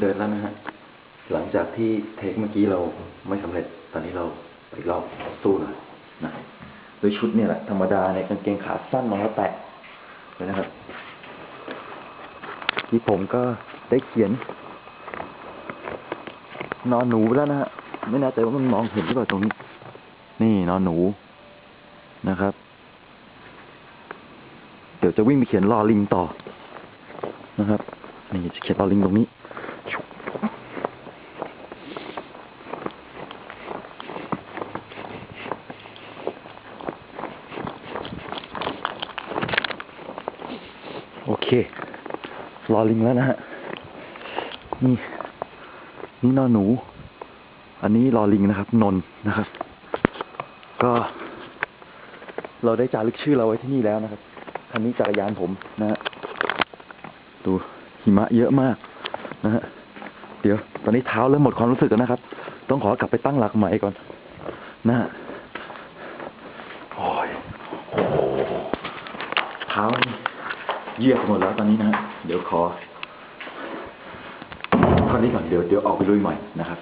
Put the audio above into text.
เดินแล้วนะฮะ หลังจากที่เทคเมื่อกี้เราไม่สำเร็จ ตอนนี้เราอีกรอบสู้หน่อยนะโดยชุดเนี่ยแหละธรรมดาในกางเกงขาสั้นรองเท้าแตะเลยนะครับ ที่ผมก็ได้เขียน นอนหนูแล้วนะฮะ ไม่แน่ใจว่ามันมองเห็นหรือเปล่าตรงนี้ นี่นอนหนูนะครับ เดี๋ยวจะวิ่งไปเขียนรอลิงต่อนะครับ นี่จะเขียนรอลิงตรงนี้ โอเค รอลิงแล้วนะฮะ นี่ นี่นอนหนู อันนี้รอลิงนะครับ นนท์นะครับ ก็ เราได้จารึกชื่อเราไว้ที่นี่แล้วนะครับ คันนี้จักรยานผมนะฮะ ดูหิมะเยอะมากนะฮะ เดี๋ยว ตอนนี้เท้าเริ่มหมดความรู้สึกแล้วนะครับ ต้องขอกลับไปตั้งหลักใหม่ก่อน นะฮะโอ้ยโอ้โหเท้านี่ เยียบหมดแล้วตอนนี้นะเดี๋ยวขอตอนนี้ก่อนเดี๋ยวเดี๋ยวออกไปลุยใหม่นะครับ